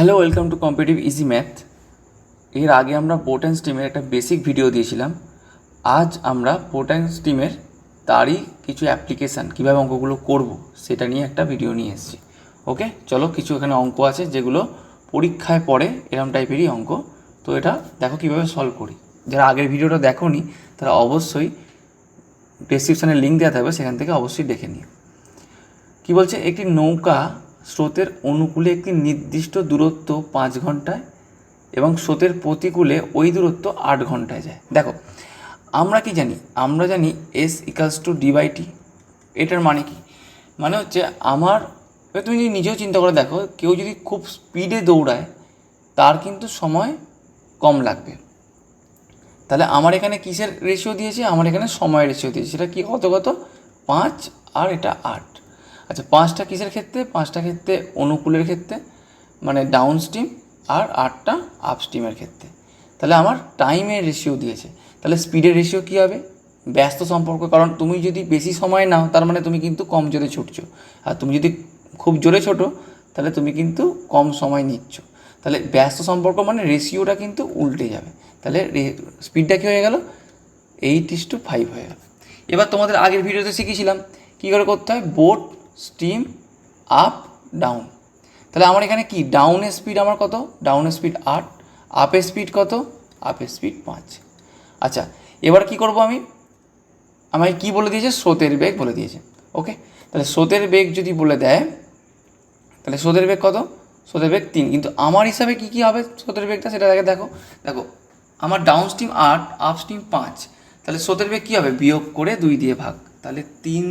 Hello welcome to competitive easy math এর আগে আমরা অ্যান্ড স্টিমের একটা বেসিক ভিডিও দিয়েছিলাম। আজ আমরা অ্যান্ড স্টিমের তারই কিছু অ্যাপ্লিকেশান কীভাবে অঙ্কগুলো করব, সেটা নিয়ে একটা ভিডিও নিয়ে এসেছি। ওকে চলো, কিছু এখানে অঙ্ক আছে, যেগুলো পরীক্ষায় পড়ে এরম টাইপেরই অঙ্ক। তো এটা দেখো কীভাবে সলভ করি। যারা আগের ভিডিওটা দেখোনি, তারা অবশ্যই ডেসক্রিপশানে লিঙ্ক দেওয়া থাকবে, সেখান থেকে অবশ্যই দেখে নিও। কি বলছে? একটি নৌকা স্রোতের অনুকূলে একটি নির্দিষ্ট দূরত্ব পাঁচ ঘন্টায় এবং স্রোতের প্রতিকূলে ওই দূরত্ব আট ঘন্টায় যায়। দেখো, আমরা কি জানি? আমরা জানি S equals to D by T এটার মানে কি? মানে হচ্ছে আমার তুমি যদি নিজেও চিন্তা করে দেখো, কেউ যদি খুব স্পিডে দৌড়ায়, তার কিন্তু সময় কম লাগবে। তাহলে আমার এখানে কিসের রেশিও দিয়েছে? আমার এখানে সময়ের রেশিও দিয়েছে। সেটা কি কত কত? পাঁচ, আর এটা আট। আচ্ছা পাঁচটা কিসের ক্ষেত্রে? পাঁচটা ক্ষেত্রে অনুকূলের ক্ষেত্রে মানে ডাউন স্ট্রিম আর আটটা আপ স্ট্রিমের ক্ষেত্রে। তাহলে আমার টাইমের রেশিও দিয়েছে। তাহলে স্পিডের রেশিও কী হবে? ব্যস্ত সম্পর্ক, কারণ তুমি যদি বেশি সময় নাও, তার মানে তুমি কিন্তু কম জোরে ছুটছো। আর তুমি যদি খুব জোরে ছোটো, তাহলে তুমি কিন্তু কম সময় নিচ্ছ। তাহলে ব্যস্ত সম্পর্ক মানে রেশিওটা কিন্তু উল্টে যাবে। তাহলে স্পিডটা কী হয়ে গেল? এইট ইস টু ফাইভ হয়ে গেল। এবার তোমাদের আগের ভিডিওতে শিখেছিলাম কী করে করতে হয়? বোট স্টিম আপ ডাউন তাহলে আমার এখানে কি? ডাউনের স্পিড আমার কত? ডাউনের স্পিড আট আপের স্পিড কত? আপের স্পিড পাঁচ। আচ্ছা এবার কি করব আমি? আমায় কি বলে দিয়েছে? স্রোতের বেগ বলে দিয়েছে। ওকে? তাহলে স্রোতের বেগ যদি বলে দেয়, তাহলে স্রোতের বেগ কত? স্রোতের বেগ তিন। কিন্তু আমার হিসাবে কি কি হবে স্রোতের বেগটা সেটা আগে দেখো। দেখো, আমার ডাউন স্ট্রিম আট আপ স্ট্রিম পাঁচ। তাহলে স্রোতের বেগ কী হবে? বিয়োগ করে দুই দিয়ে ভাগ। তাহলে তিন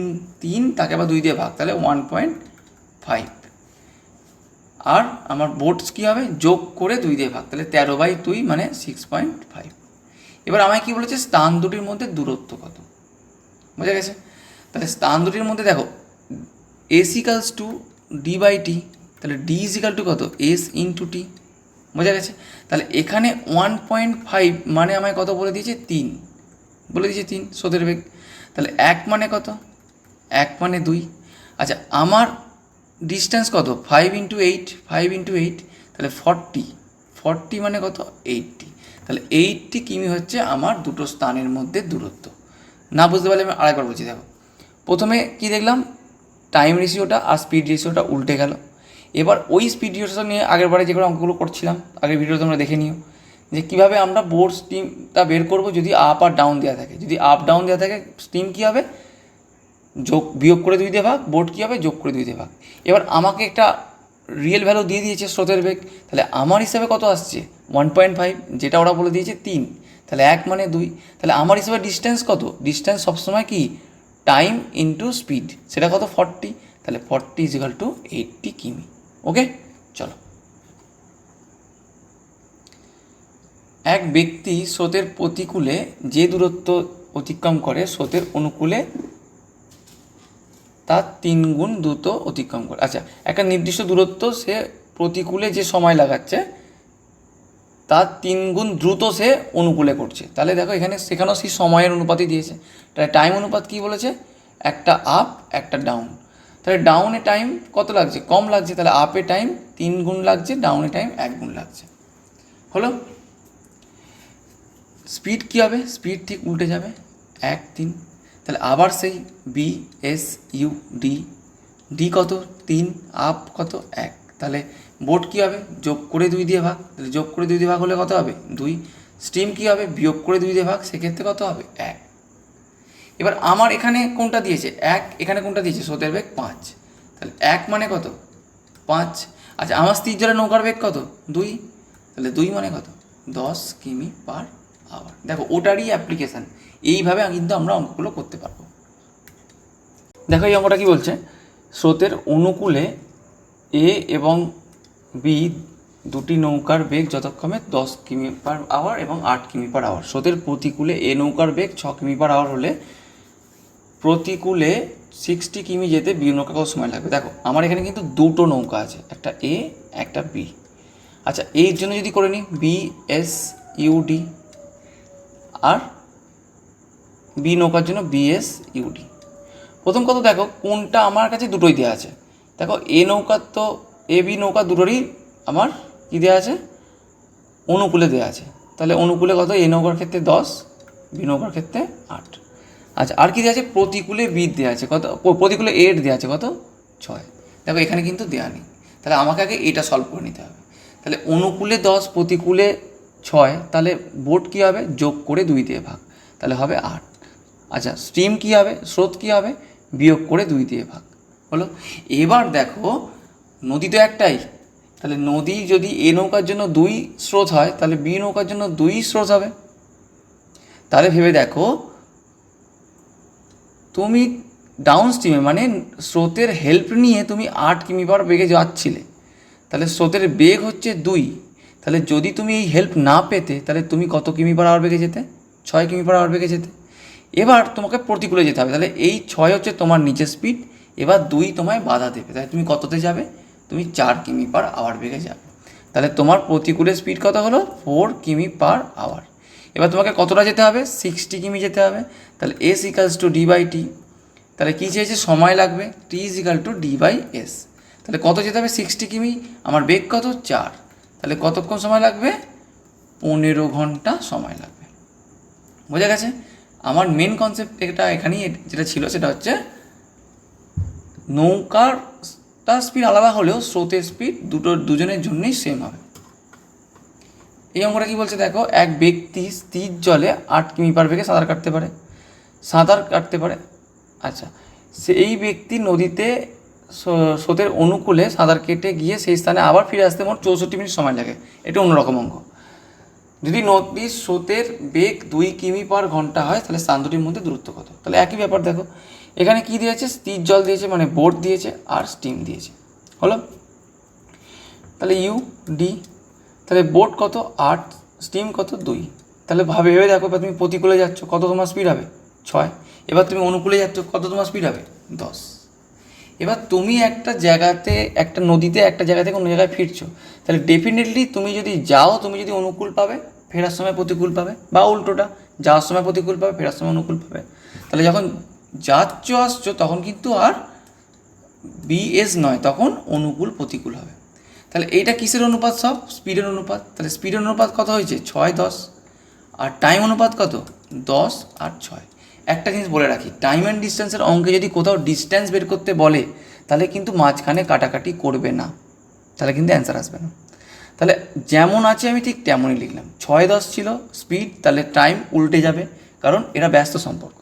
তিন তাকে আবার দুই দিয়ে ভাগ, তাহলে ওয়ান পয়েন্ট ফাইভ আর আমার বোটস কী হবে? যোগ করে দুই দিয়ে ভাগ, তাহলে তেরো বাই দুই মানে সিক্স পয়েন্ট ফাইভ এবার আমায় কী বলেছে? স্থান দুটির মধ্যে দূরত্ব কত? বোঝা গেছে? তাহলে স্থান দুটির মধ্যে দেখো S equals to D by T তাহলে ডি ইজ ইকাল টু কত? এস ইন্টু টি বোঝা গেছে? তাহলে এখানে ওয়ান পয়েন্ট ফাইভ মানে আমায় কত বলে দিয়েছে? তিন। বলে দিয়েছে তিন, স্রোতের বেগ। তাহলে এক মানে কত? এক মানে দুই। আচ্ছা আমার ডিস্টেন্স কত? Five into eight five into eight তাহলে ফর্টি ফর্টি মানে কত? এইটটি তাহলে এইটটি কিমি হচ্ছে আমার দুটো স্থানের মধ্যে দূরত্ব। না বুঝতে পারলে আমি আরেকবার বলছি, দেখো। প্রথমে কি দেখলাম? টাইম রেশিওটা আর স্পিড রেশিওটা উল্টে গেল। এবার ওই স্পিড রেশিও নিয়ে আগের বারে যেগুলো অঙ্কগুলো করছিলাম, আগের ভিডিও তোমরা দেখে নিও। যে কীভাবে আমরা বোর্ড স্টিমটা বের করব যদি আপ আর ডাউন দেওয়া থাকে। যদি আপ ডাউন দেওয়া থাকে স্টিম কী হবে? যোগ, বিয়োগ করে দুই দিয়ে ভাগ বোর্ড কী হবে? যোগ করে দুই দিয়ে ভাগ এবার আমাকে একটা রিয়েল ভ্যালু দিয়ে দিয়েছে স্রোতের বেগ। তাহলে আমার হিসাবে কত আসছে? ওয়ান পয়েন্ট ফাইভ যেটা ওরা বলে দিয়েছে তিন। তাহলে এক মানে দুই। তাহলে আমার হিসাবে ডিস্টেন্স কত? ডিস্টেন্স সবসময় কি? টাইম ইন্টু স্পিড সেটা কত? ফর্টি তাহলে ফর্টি ইজিক্যাল টু এইটটি কিমি। ওকে চলো। এক ব্যক্তি স্রোতের প্রতিকূলে যে দূরত্ব অতিক্রম করে স্রোতের অনুকূলে তার তিন গুণ দ্রুত অতিক্রম করে। আচ্ছা একটা নির্দিষ্ট দূরত্ব সে প্রতিকূলে যে সময় লাগাচ্ছে, তার তিন গুণ দ্রুত সে অনুকূলে করছে। তাহলে দেখো এখানে সেখানেও সেই সময়ের অনুপাতই দিয়েছে। তাহলে টাইম অনুপাত কী বলেছে? একটা আপ একটা ডাউন তাহলে ডাউনে টাইম কত লাগছে? কম লাগছে, তাহলে আপে টাইম তিন গুণ লাগছে ডাউনে টাইম এক গুণ লাগছে। হলো? স্পিড কী হবে? স্পিড ঠিক উল্টে যাবে। এক, তিন। তাহলে আবার সেই B S U D D কত? তিন। আপ কত? এক। তাহলে বোট কী হবে? যোগ করে দুই দিয়ে ভাগ। তাহলে যোগ করে দুই দিয়ে ভাগ হলে কত হবে? দুই। স্ট্রিম কী হবে? বিয়োগ করে দুই দিয়ে ভাগ। সেক্ষেত্রে কত হবে? এক। এবার আমার এখানে কোনটা দিয়েছে? এক এখানে কোনটা দিয়েছে? স্রোতের বেগ পাঁচ। তাহলে এক মানে কত? পাঁচ। আচ্ছা আমার স্থির জলে নৌকার বেগ কত? দুই। তাহলে দুই মানে কত? দশ কিমি পার আওয়ার দেখো, ওটারই অ্যাপ্লিকেশান এইভাবে কিন্তু আমরা অঙ্কগুলো করতে পারব। দেখো, এই অঙ্কটা কী বলছে? স্রোতের অনুকূলে এ এবং বি দুটি নৌকার বেগ যথাক্রমে দশ কিমি পার আওয়ার এবং আট কিমি পার আওয়ার স্রোতের প্রতিকূলে এ নৌকার বেগ ছ কিমি পার আওয়ার হলে প্রতিকূলে সিক্সটি কিমি যেতে বি নৌকা কত সময় লাগবে? দেখো, আমার এখানে কিন্তু দুটো নৌকা আছে, একটা এ, একটা বি। আচ্ছা এর জন্য যদি করে নিই বি, এস ইউডি আর বি নৌকার জন্য বিএস ইউডি প্রথম কথা দেখো, কোনটা আমার কাছে দুটোই দেওয়া আছে। দেখো, এ নৌকার তো, এ, বি নৌকা দুটোরই আমার কী দেওয়া আছে? অনুকূলে দেওয়া আছে। তাহলে অনুকূলে কত? এ নৌকার ক্ষেত্রে দশ, বি নৌকার ক্ষেত্রে আট। আচ্ছা আর কি দেওয়া আছে? প্রতিকূলে বিদ দেওয়া আছে। কত? প্রতিকূলে এট দেওয়া আছে কত? ছয়। দেখো, এখানে কিন্তু দেওয়া নেই। তাহলে আমাকে আগে এটা সলভ করে নিতে হবে। তাহলে অনুকূলে দশ, প্রতিকূলে ছয়, তাহলে বোট কী হবে? যোগ করে দুই দিয়ে ভাগ। তাহলে হবে আট। আচ্ছা স্ট্রিম কী হবে? স্রোত কী হবে? বিয়োগ করে দুই দিয়ে ভাগ। হলো এবার দেখো, নদী তো একটাই। তাহলে নদী যদি এ নৌকার জন্য দুই স্রোত হয়, তাহলে বি নৌকার জন্য দুই স্রোত হবে। তাহলে ভেবে দেখো, তুমি ডাউন স্ট্রিমে মানে স্রোতের হেল্প নিয়ে তুমি আট কিমি পার বেগে যাচ্ছিলে। তাহলে স্রোতের বেগ হচ্ছে দুই। তাহলে যদি তুমি এই হেল্প না পেতে, তাহলে তুমি কত কিমি পার আওয়ার বেগে যেতে? ছয় কিমি পার আওয়ার বেগে যেতে। এবার তোমাকে প্রতিকূলে যেতে হবে। তাহলে এই ছয় হচ্ছে তোমার নিচের স্পিড এবার দুই তোমায় বাধা দেবে। তাহলে তুমি কততে যাবে? তুমি চার কিমি পার আওয়ার বেগে যাবে। তাহলে তোমার প্রতিকূলের স্পিড কত হলো? ফোর কিমি পার আওয়ার এবার তোমাকে কতটা যেতে হবে? সিক্সটি কিমি যেতে হবে। তাহলে S equals to D by T তাহলে কী চেয়েছে? সময় লাগবে। T is equal to D by S তাহলে কত যেতে হবে? সিক্সটি কিমি। আমার বেগ কত? চার। তাহলে কতক্ষণ সময় লাগবে? পনেরো ঘণ্টা সময় লাগবে। বোঝা গেছে? আমার মেন কনসেপ্ট এটা এখানেই যেটা ছিল সেটা হচ্ছে নৌকার তার স্পিড আলাদা হলেও স্রোতের স্পিড দুটো দুজনের জন্যই সেম হবে। এই অঙ্কটা কি বলছে দেখো? এক ব্যক্তি স্থির জলে আট কিমি পার বেগে সাঁতার কাটতে পারে। সাঁতার কাটতে পারে। আচ্ছা সেই ব্যক্তি নদীতে স্রোতের অনুকূলে সাঁতার কেটে গিয়ে সেই স্থানে আবার ফিরে আসতে মোট চৌষট্টি মিনিট সময় লাগে। এটা অন্যরকম অঙ্ক যদি নদীর স্রোতের বেগ দুই কিমি পার ঘণ্টা হয়, তাহলে স্থান দুটির মধ্যে দূরত্ব কত? তাহলে একই ব্যাপার দেখো। এখানে কি দিয়েছে? স্থির জল দিয়েছে মানে বোট দিয়েছে আর স্টিম দিয়েছে। হলো? তাহলে ইউ ডি তাহলে বোট কত? আট স্টিম কত? দুই। তাহলে ভাবে ভেবে দেখো, এবার তুমি প্রতিকূলে যাচ্ছ, কত তোমার স্পিড হবে? ছয়। এবার তুমি অনুকূলে যাচ্ছ, কত তোমার স্পিড হবে? দশ। এবার তুমি একটা জায়গাতে, একটা নদীতে, একটা জায়গা থেকে অন্য জায়গায় ফিরছো, তাহলে ডেফিনেটলি তুমি যদি যাও, তুমি যদি অনুকূল পাবে, ফেরার সময় প্রতিকূল পাবে, বা উল্টোটা, যাওয়ার সময় প্রতিকূল পাবে, ফেরার সময় অনুকূল পাবে। তাহলে যখন যাচ্ছ, আসছো, তখন কিন্তু আর বিএস নয়, তখন অনুকূল, প্রতিকূল হবে। তাহলে এইটা কিসের অনুপাত সব? স্পিডের অনুপাত। তাহলে স্পিডের অনুপাত কত হয়েছে? ছয়, দশ। আর টাইম অনুপাত কত? দশ আর ছয়। একটা জিনিস বলে রাখি টাইম অ্যান্ড ডিস্টেন্সের অঙ্কে যদি কোথাও ডিস্টেন্স বের করতে বলে, তাহলে কিন্তু মাঝখানে কাটাকাটি করবে না। তাহলে কিন্তু অ্যান্সার আসবে না। তাহলে যেমন আছে আমি ঠিক তেমনই লিখলাম। ছয় দশ ছিল স্পিড তাহলে টাইম উল্টে যাবে, কারণ এটা ব্যস্ত সম্পর্ক।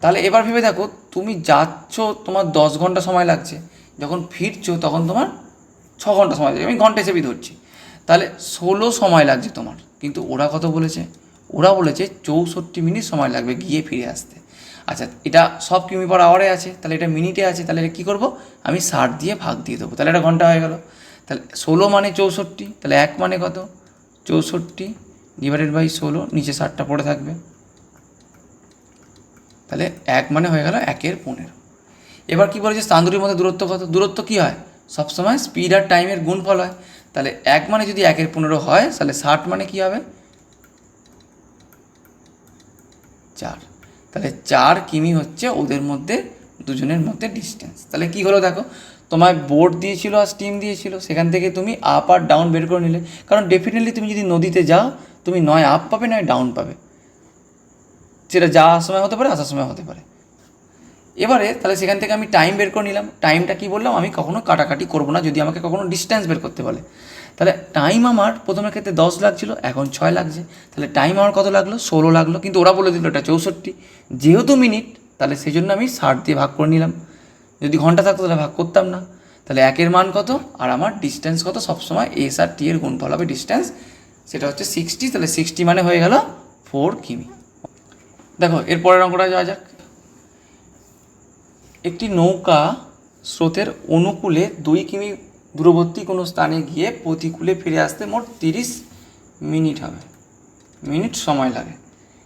তাহলে এবার ভেবে দেখো, তুমি যাচ্ছ, তোমার দশ ঘণ্টা সময় লাগছে, যখন ফিরছো, তখন তোমার ছ ঘণ্টা সময় লাগছে। আমি ঘণ্টা হিসেবেই ধরছি। তাহলে ষোলো সময় লাগছে তোমার। কিন্তু ওরা কত বলেছে? ওরা বলেছে চৌষট্টি মিনিট সময় লাগবে গিয়ে ফিরে আসতে। আচ্ছা এটা সব কিমি পার আওয়ারে আছে, তাহলে এটা মিনিটে আছে, তাহলে এটা কী করব? আমি ষাট দিয়ে ভাগ দিয়ে দেবো, তাহলে এটা ঘণ্টা হয়ে গেল। তাহলে ষোলো মানে চৌষট্টি, তাহলে এক মানে কত? চৌষট্টি ডিভাইডেড বাই ষোলো, নিচে ষাটটা পড়ে থাকবে। তাহলে এক মানে হয়ে গেল একের পনেরো। এবার কি বলেছে স্থান দুটির মধ্যে দূরত্ব কত? দূরত্ব কি হয়? সবসময় স্পিড আর টাইমের গুণফল হয়। তাহলে এক মানে যদি একের পনেরো হয়, তাহলে ষাট মানে কি হবে? চার। তাহলে চার কিমি হচ্ছে ওদের মধ্যে দুজনের মধ্যে ডিস্টেন্স তাহলে কি হলো দেখো, তোমায় বোর্ড দিয়েছিল আর স্টিম দিয়েছিল, সেখান থেকে তুমি আপ আর ডাউন বের করে নিলে। কারণ ডেফিনেটলি তুমি যদি নদীতে যাও, তুমি নয় আপ পাবে, নয় ডাউন পাবে। সেটা যাওয়ার সময় হতে পারে আসার সময় হতে পারে। এবারে তাহলে সেখান থেকে আমি টাইম বের করে নিলাম। টাইমটা কি বললাম, আমি কখনো কাটাকাটি করব না, যদি আমাকে কখনো ডিস্টেন্স বের করতে বলে। তাহলে টাইম আমার প্রথমের ক্ষেত্রে দশ লাগছিল, এখন ছয় লাগছে। তাহলে টাইম আমার কত লাগল? ষোলো লাগল। কিন্তু ওরা বলে দিল এটা চৌষট্টি। যেহেতু মিনিট তাহলে সেই জন্য আমি ষাট দিয়ে ভাগ করে নিলাম। যদি ঘণ্টা থাকতো তাহলে ভাগ করতাম না। তাহলে একের মান কত? আর আমার ডিস্টেন্স কত? সবসময় এস আর টি এর গুণফল হবে ডিস্টেন্স সেটা হচ্ছে সিক্সটি তাহলে সিক্সটি মানে হয়ে গেল ফোর কিমি। দেখো এরপরের অঙ্কটা যাওয়া যাক। একটি নৌকা স্রোতের অনুকূলে দুই কিমি দূরবর্তী কোনো স্থানে গিয়ে প্রতিকূলে ফিরে আসতে মোট তিরিশ মিনিট হবে। মিনিট সময় লাগে।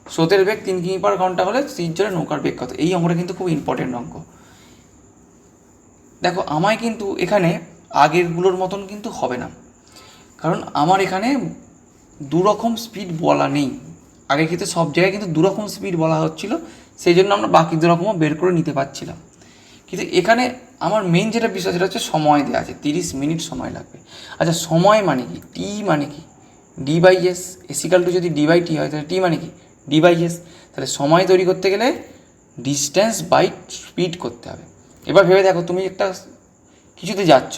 স্রোতের বেগ তিন কিমি পার ঘণ্টা হলে জলে নৌকার বেগ কত? এই অঙ্কটা কিন্তু খুব ইম্পর্টেন্ট অঙ্ক। দেখো, আমায় কিন্তু এখানে আগেরগুলোর মতন কিন্তু হবে না। কারণ আমার এখানে দু রকম স্পিড বলা নেই। আগে কিন্তু সব জায়গায় কিন্তু দু রকম স্পিড বলা হচ্ছিল, সেই জন্য আমরা বাকি দু রকমও বের করে নিতে পারছিলাম। কিন্তু এখানে আমার মেন যেটা বিষয় সেটা হচ্ছে সময় দেওয়া আছে, তিরিশ মিনিট সময় লাগবে। আচ্ছা সময় মানে কি? টি মানে কি? D by S is equal to যদি ডি বাই টি হয়, তাহলে টি মানে কি? ডি বাই এস তাহলে সময় তৈরি করতে গেলে ডিস্টেন্স বাই স্পিড করতে হবে। এবার ভেবে দেখো, তুমি একটা কিছুতে যাচ্ছ,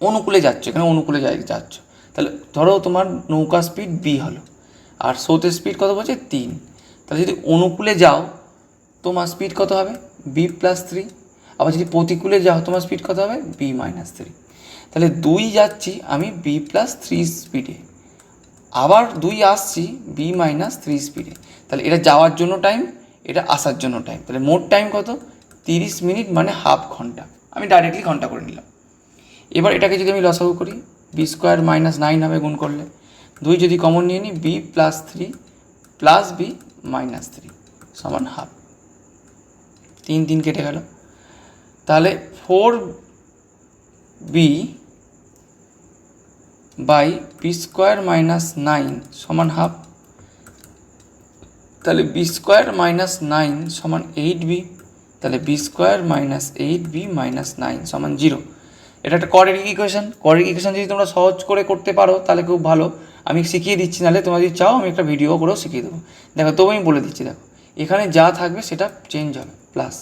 অনুকূলে যাচ্ছ, এখানে অনুকূলে যাচ্ছ। তাহলে ধরো তোমার নৌকা স্পিড বি হলো, আর স্রোতের স্পিড কত বলছে? তিন। তাহলে যদি অনুকূলে যাও, তোমার স্পিড কত হবে? বি প্লাস থ্রি আবার যদি প্রতিকূলে যাও, তোমার স্পিড কত হবে? বি মাইনাস থ্রি তাহলে দুই যাচ্ছি আমি বি প্লাস থ্রি স্পিডে আবার দুই আসছি বি মাইনাস থ্রি স্পিডে তাহলে এটা যাওয়ার জন্য টাইম এটা আসার জন্য টাইম তাহলে মোট টাইম কত? তিরিশ মিনিট মানে হাফ ঘণ্টা। আমি ডাইরেক্টলি ঘণ্টা করে নিলাম। এবার এটাকে যদি আমি লসাগু করি বি স্কোয়ার মাইনাস নাইন হবে গুণ করলে। দুই যদি কমন নিয়ে নিই B plus three plus B minus three সমান হাফ তিন তিন কেটে গেল। তাহলে four B by B square minus nine সমান হাফ। তাহলে বি স্কোয়ার মাইনাস নাইন সমান এইট বি। তাহলে B square minus eight B minus nine সমান জিরো। এটা একটা করের ইকুয়েশন করের ইকুয়েশন যদি তোমরা সহজ করে করতে পারো তাহলে খুব ভালো। আমি শিখিয়ে দিচ্ছি, নাহলে তোমরা যদি চাও আমি একটা ভিডিও করেও শিখিয়ে দেবো। দেখো তবু আমি বলে দিচ্ছি, দেখো। এখানে যা থাকবে সেটা চেঞ্জ হবে প্লাস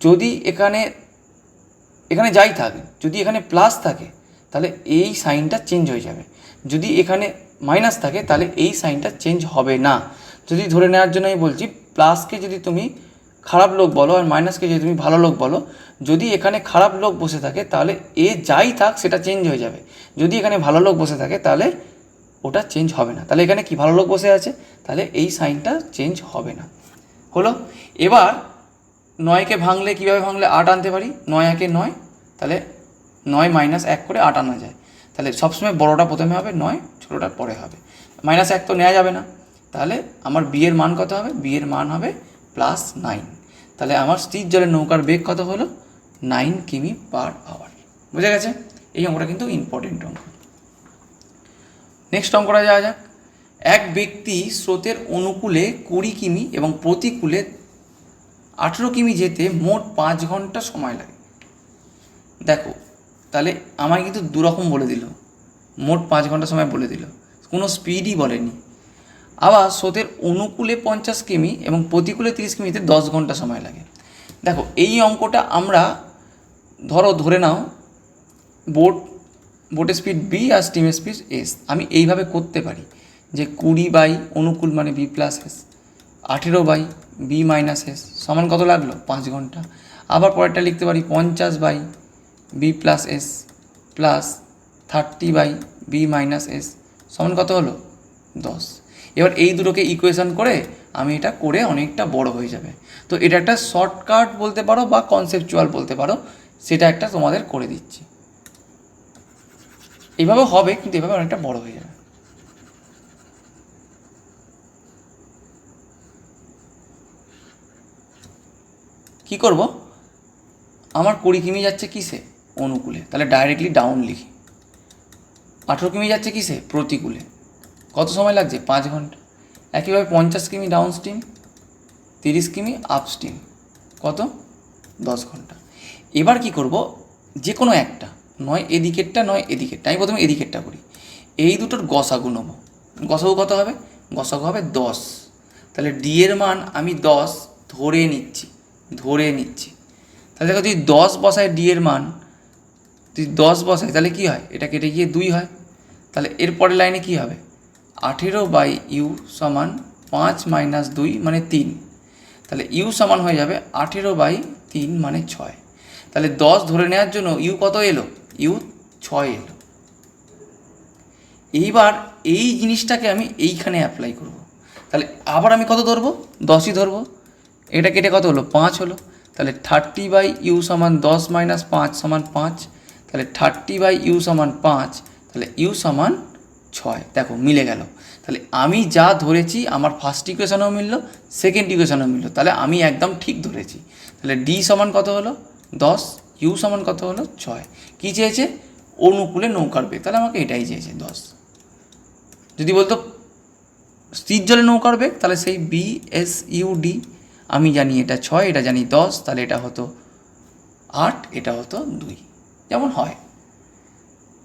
যদি এখানে এখানে যাই থাকে, যদি এখানে প্লাস থাকে, তাহলে এই সাইনটা চেঞ্জ হয়ে যাবে। যদি এখানে মাইনাস থাকে, তাহলে এই সাইনটা চেঞ্জ হবে না। যদি ধরে নেওয়ার জন্য আমি বলছি প্লাসকে যদি তুমি খারাপ লোক বলো আর মাইনাসকে যদি তুমি ভালো লোক বলো, যদি এখানে খারাপ লোক বসে থাকে, তাহলে এ যাই থাক, সেটা চেঞ্জ হয়ে যাবে। যদি এখানে ভালো লোক বসে থাকে, তাহলে ওটা চেঞ্জ হবে না। তাহলে এখানে কি ভালো লোক বসে আছে? তাহলে এই সাইনটা চেঞ্জ হবে না। হলো? এবার নয়কে ভাঙলে কীভাবে ভাঙলে আট আনতে পারি? নয় একে নয়, তাহলে নয় মাইনাস এক করে আট আনা যায়। তাহলে সবসময় বড়োটা প্রথমে হবে, নয় ছোটোটা পরে হবে। মাইনাস এক তো নেওয়া যাবে না। তাহলে আমার বিয়ের মান কত হবে? বিয়ের মান হবে প্লাস নাইন তাহলে আমার স্থির জলের নৌকার বেগ কত হলো? নাইন কিমি পার আওয়ার বুঝে গেছে? এই অঙ্কটা কিন্তু ইম্পর্টেন্ট অঙ্ক। নেক্সট অঙ্কটা যাওয়া যাক। এক ব্যক্তি স্রোতের অনুকূলে কুড়ি কিমি এবং প্রতিকূলে আঠেরো কিমি যেতে মোট পাঁচ ঘণ্টা সময় লাগে। দেখো, তাহলে আমায় কিন্তু দুরকম বলে দিল। মোট পাঁচ ঘণ্টা সময় বলে দিল। কোনো স্পিডই বলেনি। আবার স্রোতের অনুকূলে পঞ্চাশ কিমি এবং প্রতিকূলে তিরিশ কিমিতে দশ ঘণ্টা সময় লাগে। দেখো, এই অঙ্কটা আমরা, ধরো, ধরে নাও বোট বোটের স্পিড বি আর স্টিমের স্পিড এস আমি এইভাবে করতে পারি যে কুড়ি বাই অনুকূল মানে বি প্লাস এস আঠেরো বাই বি মাইনাস এস সমান কত লাগল? পাঁচ ঘণ্টা। আবার পরেরটা লিখতে পারি পঞ্চাশ by B plus S plus thirty by B minus S সমান কত হলো? দশ। এবার এই দুটোকে ইকুয়েশন করে আমি এটা করে অনেকটা বড় হয়ে যাবে। তো এটা একটা শর্টকাট বলতে পারো বা কনসেপচুয়াল বলতে পারো, সেটা একটা তোমাদের করে দিচ্ছি। এইভাবে হবে, কিন্তু এভাবে অনেকটা বড় হয়ে যাবে। কি করব? আমার কুড়ি কিমি যাচ্ছে কিসে? অনুকূলে। তাহলে ডাইরেক্টলি ডাউন লিখি। আঠেরো কিমি যাচ্ছে কিসে? প্রতিকূলে। কত সময় লাগছে? পাঁচ ঘণ্টা। একইভাবে পঞ্চাশ কিমি ডাউন স্টিম তিরিশ কিমি আপ স্টিম কত? দশ ঘণ্টা। এবার কি করব? যে কোনো একটা। নয় এদিকেরটা নয় এদিকেরটা। আমি প্রথমে এদিকেরটা করি। এই দুটোর গসাগু নেব। গসাগু কত হবে? গসাগু হবে দশ। তাহলে ডি এর মান আমি দশ ধরে নিচ্ছি। ধরে নিচ্ছি। তাহলে দেখো যদি দশ বসায় ডি এর মান, যদি দশ বসায়, তাহলে কী হয়? এটা কেটে গিয়ে দুই হয়। তাহলে এর পরের লাইনে কী হবে? আঠেরো বাই ইউ সমান পাঁচ মাইনাস দুই মানে তিন। তাহলে ইউ সমান হয়ে যাবে আঠেরো বাই তিন মানে ছয়। তাহলে দশ ধরে নেওয়ার জন্য ইউ কত এলো? ইউ ছয় এলো। এইবার এই জিনিসটাকে আমি এইখানে অ্যাপ্লাই করব। তাহলে আবার আমি কত ধরবো? দশই ধরবো। এটা কেটে কত হলো? পাঁচ হলো। তাহলে থার্টি বাই ইউ সমান দশ মাইনাস পাঁচ সমান পাঁচ, তাহলে থার্টি বাই ইউ সমান পাঁচ, তাহলে ইউ সমান ছয়। দেখো, মিলে গেল। তাহলে আমি যা ধরেছি, আমার ফার্স্ট ইকুয়েশনেও মিললো সেকেন্ড ইকুয়েশনেও মিললো। তাহলে আমি একদম ঠিক ধরেছি। তাহলে ডি সমান কত হলো? দশ ইউ সমান কত হলো? ছয়। কী চেয়েছে? অনুকূলে নৌকার বেগ। তাহলে আমাকে এটাই চেয়েছে, দশ। যদি বলতো, স্থির জলে নৌকার বেগ, তাহলে সেই বি এস ইউ ডি আমি জানি এটা ছয়, এটা জানি দশ, তাহলে এটা হতো আট, এটা হতো দুই। যেমন হয়।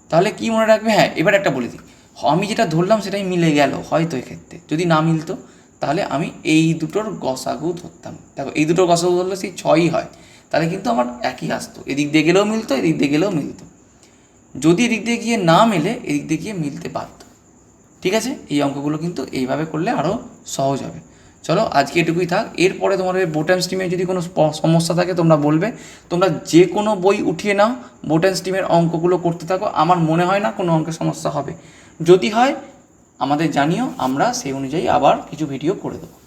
তাহলে কি মনে রাখবে? হ্যাঁ এবার একটা বলে দিই। আমি যেটা ধরলাম সেটাই মিলে গেল, হয়তো এক্ষেত্রে। যদি না মিলতো, তাহলে আমি এই দুটোর গসাগু ধরতাম। দেখো, এই দুটোর গসাগু ধরলে সেই ছয়ই হয়। তাহলে কিন্তু আমার একই আসতো। এদিক দিয়ে গেলেও মিলতো, এদিক দিয়ে গেলেও মিলতো। যদি এদিক দিয়ে গিয়ে না মেলে, এদিক দিয়ে গিয়ে মিলতে পারতো। ঠিক আছে? এই অঙ্কগুলো কিন্তু এইভাবে করলে আরও সহজ হবে। চলো, আজকে এটুকুই থাক। এরপরে তোমাদের বোটান স্টিমে যদি কোনো সমস্যা থাকে, তোমরা বলবে। তোমরা যে কোনো বই উঠিয়ে নাও বোটান স্টিমের অঙ্কগুলো করতে থাকো। আমার মনে হয় না কোনো অঙ্কের সমস্যা হবে। যদি হয়, আমাদের জানিও, আমরা সেই অনুযায়ী আবার কিছু ভিডিও করে দেবো।